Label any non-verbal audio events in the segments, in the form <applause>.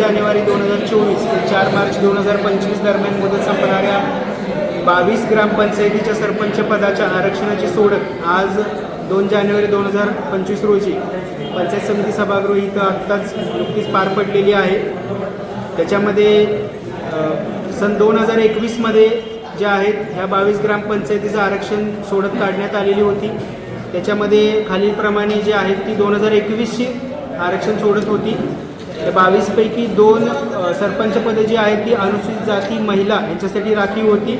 जानेवारी दोन हजार चोवीस ते चार मार्च दोन हजार पंचवीस दरम्यान मुदत संपणाऱ्या बावीस ग्रामपंचायतीच्या सरपंच पदाच्या आरक्षणाची सोडत आज दोन जानेवारी दोन हजार पंचवीस रोजी पंचायत समिती सभागृह इथं आत्ताच नुकतीच पार पडलेली आहे. त्याच्यामध्ये सन दोन हजार एकवीसमध्ये ज्या आहेत ह्या बावीस ग्रामपंचायतीचं आरक्षण सोडत काढण्यात आलेली होती. त्याच्यामध्ये खालीलप्रमाणे जे आहेत ती दोन हजार एकवीसची आरक्षण सोडत होती. तर बावीसपैकी दोन सरपंचपदं सरपंच पदे जी आहेत ती अनुसूचित जाती महिला यांच्यासाठी राखीव होती.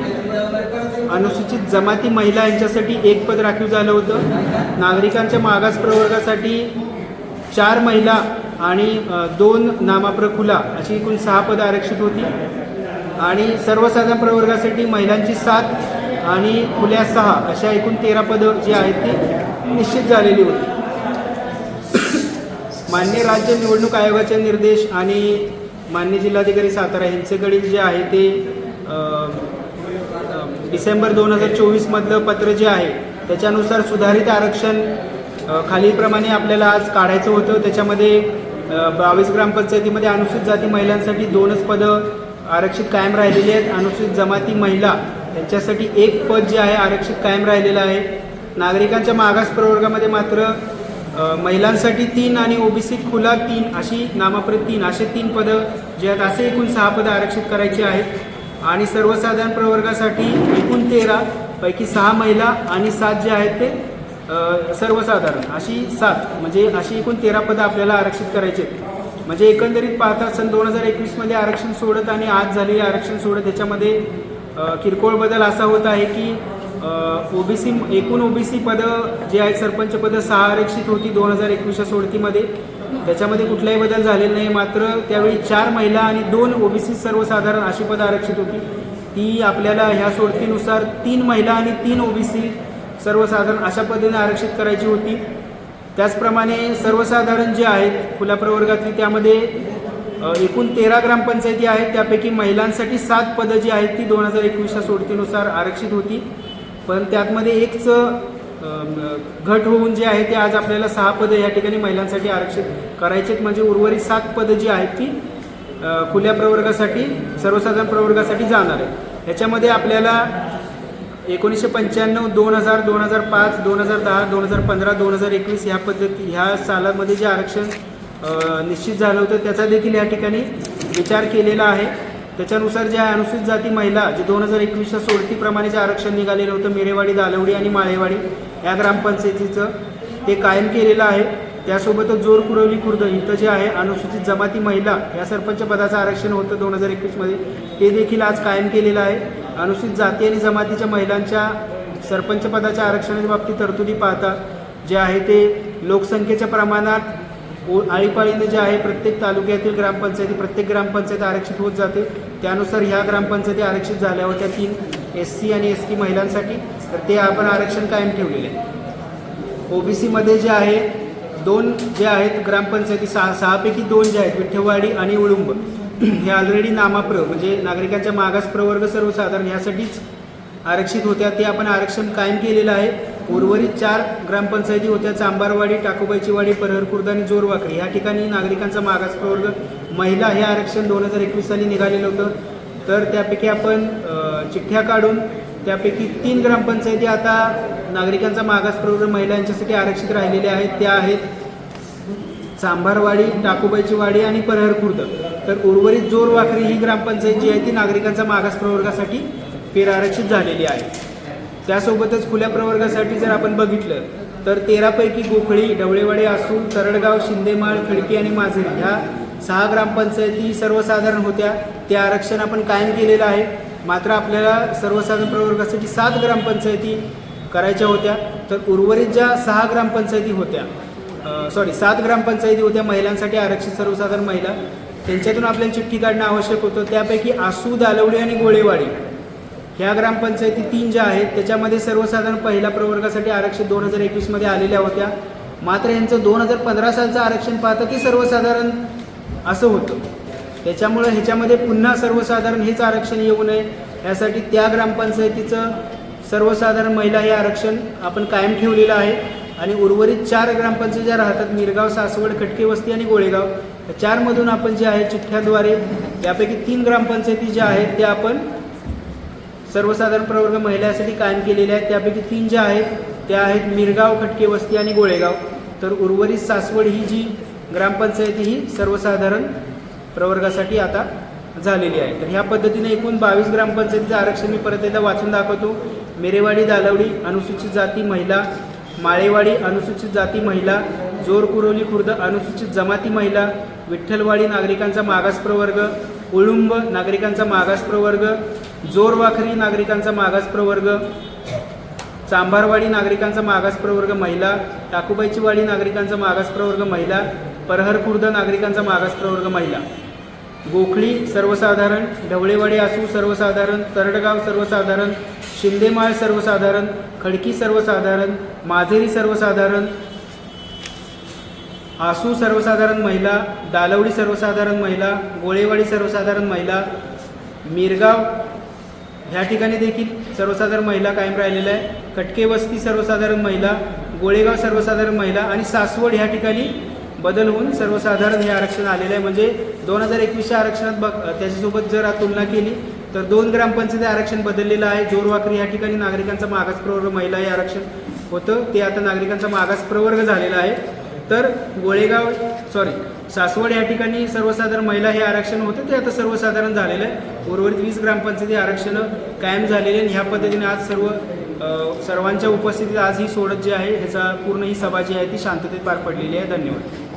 अनुसूचित जमाती महिला यांच्यासाठी एक पद राखीव झालं होतं. नागरिकांच्या मागास प्रवर्गासाठी चार महिला आणि दोन दोन नामाप्रखुला अशी एकूण सहा पदं आरक्षित होती. आणि सर्वसाधारण प्रवर्गासाठी महिलांची सात आणि खुल्या सहा अशा एकूण तेरा पदं जी आहेत ती निश्चित झालेली होती. मान्य राज्य निवडणूक आयोगाचे निर्देश आणि मान्य जिल्हाधिकारी सातारा यांच्याकडील जे आहे ते डिसेंबर दोन हजार चोवीसमधलं पत्र जे आहे त्याच्यानुसार सुधारित आरक्षण खालीलप्रमाणे आपल्याला आज काढायचं होतं. त्याच्यामध्ये बावीस ग्रामपंचायतीमध्ये अनुसूचित जाती महिलांसाठी दोनच पदं आरक्षित कायम राहिलेली आहेत. अनुसूचित जमाती महिला यांच्यासाठी एक पद जे आहे आरक्षित कायम राहिलेलं आहे. नागरिकांच्या मागास प्रवर्गामध्ये मात्र महिलांसाठी तीन आणि ओबीसी खुला तीन अशी नामाप्रत तीन असे तीन पदं जे आहेत असे एकूण सहा पदं आरक्षित करायची आहेत. आणि सर्वसाधारण प्रवर्गासाठी एकूण तेरा पैकी सहा महिला आणि सात जे आहेत ते सर्वसाधारण अशी सात म्हणजे अशी एकूण तेरा पदं आपल्याला आरक्षित करायची आहेत. म्हणजे एकंदरीत पाहता सन दोन हजार एकवीसमध्ये आरक्षण सोडत आणि आज झालेले आरक्षण सोडत याच्यामध्ये किरकोळ बदल असा होत आहे की ओबीसी एकूण ओबीसी पदं जे आहेत सरपंच पदं सहा आरक्षित होती दोन हजार एकवीसच्या सोडतीमध्ये. त्याच्यामध्ये कुठलाही बदल झालेला नाही मात्र त्यावेळी चार महिला आणि दोन ओबीसी सर्वसाधारण अशी पदं आरक्षित होती. ती आपल्याला ह्या सोडतीनुसार तीन महिला आणि तीन ओबीसी सर्वसाधारण अशा पद्धतीने आरक्षित करायची होती. त्याचप्रमाणे सर्वसाधारण जे आहेत खुल्या प्रवर्गातली त्यामध्ये एकूण तेरा ग्रामपंचायती आहेत. त्यापैकी महिलांसाठी सात पदं जी आहेत ती दोन हजार एकवीसच्या सोडतीनुसार आरक्षित होती. पण त्यातमध्ये एकच घट होऊन जे आहे ते आज आपल्याला सहा पदं या ठिकाणी महिलांसाठी आरक्षित करायचेत. म्हणजे उर्वरित सात पदं जी आहेत ती खुल्या प्रवर्गासाठी सर्वसाधारण प्रवर्गासाठी जाणार आहे ह्याच्यामध्ये आपल्याला एकोणीसशे पंच्याण्णव दोन हजार दोन हजार पाच दोन हजार दहा दोन हजार पंधरा दोन हजार एकवीस ह्या पद्धती ह्या सालामध्ये जे आरक्षण निश्चित झालं होतं त्याचा देखील या ठिकाणी विचार केलेला आहे. त्याच्यानुसार ज्या अनुसूचित जाती महिला जे दोन हजार एकवीसच्या सोडतीप्रमाणे जे आरक्षण निघालेलं होतं मिरेवाडी दालवडी आणि माळेवाडी या ग्रामपंचायतीचं ते कायम केलेलं आहे. त्यासोबतच जोर कुरवली खुर्द इथं जे आहे अनुसूचित जमाती महिला या सरपंच पदाचं आरक्षण होतं दोन हजार एकवीसमध्ये ते देखील आज कायम केलेलं आहे. अनुसूचित जाती आणि जमातीच्या महिलांच्या सरपंच पदाच्या आरक्षणाच्या बाबतीत तरतुदी पाहता जे आहे ते लोकसंख्येच्या प्रमाणात ओ आळीपाळीने जे आहे प्रत्येक तालुक्यातील ग्रामपंचायती प्रत्येक ग्रामपंचायत आरक्षित होत जाते. त्यानुसार ह्या ग्रामपंचायती आरक्षित झाल्या होत्या तीन एस सी आणि एस टी महिलांसाठी तर ते आपण आरक्षण कायम ठेवलेले आहे. ओबीसीमध्ये जे आहे दोन जे आहेत ग्रामपंचायती सहा सहापैकी दोन जे आहेत विठ्ठेवाडी आणि उळुंब <clears throat> हे ऑलरेडी नामाप्र म्हणजे नागरिकांच्या मागास प्रवर्ग सर्वसाधारण ह्यासाठीच आरक्षित होत्या. ते आपण आरक्षण कायम केलेलं आहे. उर्वरित चार ग्रामपंचायती होत्या चांबारवाडी टाकोबाईची वाडी परहर खुर्द आणि जोरवाकडी. या ठिकाणी नागरिकांचा मागास प्रवर्ग महिला हे आरक्षण दोन हजार एकवीस साली निघालेलं होतं. तर त्यापैकी आपण चिठ्ठ्या काढून त्यापैकी तीन ग्रामपंचायती आता नागरिकांचा मागास प्रवर्ग महिलांच्यासाठी आरक्षित राहिलेल्या आहेत. त्या आहेत चांभारवाडी टाकोबाईची वाडी आणि परहर खुर्द तर उर्वरित जोरवाकरी ही ग्रामपंचायत जी आहे ती नागरिकांचा मागास प्रवर्गासाठी फेरआरक्षित झालेली आहे. त्यासोबतच खुल्या प्रवर्गासाठी जर आपण बघितलं तर तेरापैकी गोखळी ढवळेवाडे आसून तरडगाव शिंदेमाळ खडकी आणि माझरी ह्या सहा ग्रामपंचायती सर्वसाधारण होत्या. ते आरक्षण आपण कायम केलेलं आहे. मात्र आपल्याला सर्वसाधारण प्रवर्गासाठी सात ग्रामपंचायती करायच्या होत्या. तर उर्वरित ज्या सहा ग्रामपंचायती होत्या सॉरी सात ग्रामपंचायती होत्या महिलांसाठी आरक्षित सर्वसाधारण महिला त्यांच्यातून आपल्याला चिठ्ठी काढणं आवश्यक होतं. त्यापैकी आसू दालवडी आणि गोळेवाडी. ह्या ग्रामपंचायती तीन ज्या आहेत त्याच्यामध्ये सर्वसाधारण पहिल्या प्रवर्गासाठी आरक्षण दोन हजार एकवीसमध्ये आलेल्या होत्या. मात्र यांचं दोन हजार पंधरा सालचं आरक्षण पाहता ते सर्वसाधारण असं होतं. त्याच्यामुळं ह्याच्यामध्ये पुन्हा सर्वसाधारण हेच आरक्षण येऊ नये. यासाठी त्या ग्रामपंचायतीचं सर्वसाधारण महिला हे आरक्षण आपण कायम ठेवलेलं आहे. आणि उर्वरित चार ग्रामपंचायत ज्या राहतात मिरगाव सासवड खटके वस्ती आणि गोळेगाव चारमधून आपण जे आहे चिठ्ठ्याद्वारे यापैकी तीन ग्रामपंचायती ज्या आहेत त्या आपण सर्वसाधारण प्रवर्ग महिलांसाठी कायम केलेल्या आहेत. त्यापैकी तीन ज्या आहेत त्या आहेत मिरगाव खटके वस्ती आणि गोळेगाव. तर उर्वरित सासवड ही जी ग्रामपंचायत ही सर्वसाधारण प्रवर्गासाठी आता झालेली आहे. तर ह्या पद्धतीने एकूण बावीस ग्रामपंचायतीचं आरक्षण मी परत एकदा वाचून दाखवतो. मेरेवाडी दालवडी अनुसूचित जाती महिला. माळेवाडी अनुसूचित जाती महिला. जोर कुरोली खुर्द अनुसूचित जमाती महिला. विठ्ठलवाडी नागरिकांचा मागास प्रवर्ग. उळुंब नागरिकांचा मागास प्रवर्ग. जोरवाखरी नागरिकांचा मागास प्रवर्ग चांभारवाडी नागरिकांचा मागास प्रवर्ग महिला टाकूबाईचीवाडी नागरिकांचा मागास प्रवर्ग महिला परहर खुर्द नागरिकांचा मागास प्रवर्ग महिला. गोखळी सर्वसाधारण ढवळेवाडी आसू सर्वसाधारण तरडगाव सर्वसाधारण शिंदेमाळ सर्वसाधारण खडकी सर्वसाधारण माझेरी सर्वसाधारण आसू सर्वसाधारण महिला दालवडी सर्वसाधारण महिला गोळेवाडी सर्वसाधारण महिला मिरगाव ह्या ठिकाणी देखील सर्वसाधारण महिला कायम राहिलेल्या आहे कटके वस्ती सर्वसाधारण महिला गोळेगाव सर्वसाधारण महिला आणि सासवड ह्या ठिकाणी बदल होऊन सर्वसाधारण हे आरक्षण आलेलं आहे. म्हणजे दोन हजार एकवीसच्या आरक्षणात बघ त्याच्यासोबत जर तुलना केली तर दोन ग्रामपंचायती आरक्षण बदललेलं आहे. जोरवाकरी या ठिकाणी नागरिकांचा मागास प्रवर्ग महिला हे आरक्षण होतं. ते आता नागरिकांचा मागास प्रवर्ग झालेला आहे. तर गोळेगाव सॉरी सासवड या ठिकाणी सर्वसाधारण महिला हे आरक्षण होते ते आता सर्वसाधारण झालेलं आहे. उर्वरित वीस ग्रामपंचायती आरक्षणं कायम झालेली आहे आणि ह्या पद्धतीने आज सर्व सर्वांच्या उपस्थितीत आज ही सोडत जी आहे ह्याचा पूर्ण ही सभा जी आहे ती शांततेत पार पडलेली आहे. धन्यवाद.